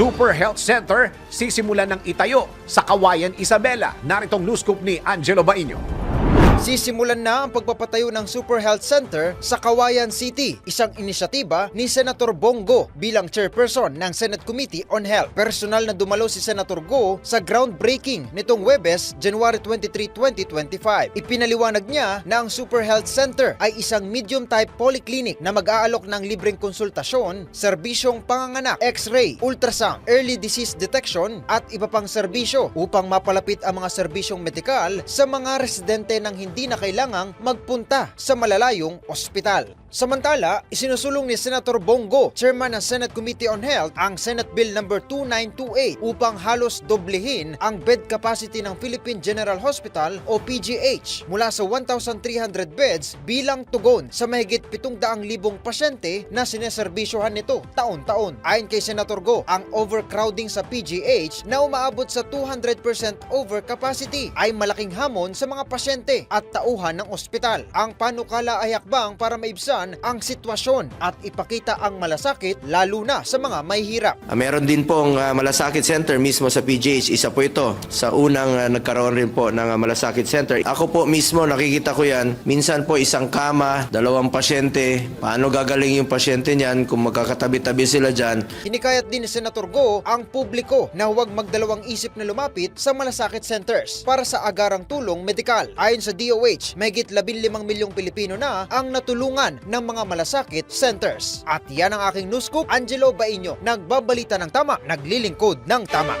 Super Health Center sisimulan ng itayo sa Kawayan, Isabela. Naritong news scoop ni Angelo Baino. Sisimulan na ang pagpapatayo ng Super Health Center sa Kawayan City, isang inisyatiba ni Senator Bongo bilang chairperson ng Senate Committee on Health. Personal na dumalo si Senator Go sa groundbreaking nitong Webes, January 23, 2025. Ipinaliwanag niya na ang Super Health Center ay isang medium-type polyclinic na mag-aalok ng libreng konsultasyon, serbisyong panganganak, x-ray, ultrasound, early disease detection at iba pang serbisyo upang mapalapit ang mga serbisyong medikal sa mga residente ng hindi na kailangang magpunta sa malalayong ospital. Samantala, isinusulong ni Senator Bongo, chairman ng Senate Committee on Health, ang Senate Bill No. 2928 upang halos doblehin ang bed capacity ng Philippine General Hospital o PGH mula sa 1,300 beds bilang tugon sa mahigit 700,000 pasyente na sineserbisyohan nito taon-taon. Ayon kay Senator Go, ang overcrowding sa PGH na umaabot sa 200% overcapacity ay malaking hamon sa mga pasyente at tauhan ng ospital. Ang panukala ay hakbang para maibsan ang sitwasyon at ipakita ang malasakit lalo na sa mga may hirap. Ah, meron din pong ah, malasakit center mismo sa PGH. Isa po ito sa unang ah, nagkaroon rin po ng malasakit center. Ako po mismo nakikita ko yan. Minsan po isang kama, dalawang pasyente. Paano gagaling yung pasyente niyan kung magkakatabi-tabi sila dyan? Hinikayat din ni Senator Go ang publiko na huwag magdalawang isip na lumapit sa malasakit centers para sa agarang tulong medikal. Ayon sa DOH, mahigit 15 milyong Pilipino na ang natulungan ng mga malasakit centers. At yan ang aking news scoop, Angelo Baino, nagbabalita ng tama, naglilingkod ng tama.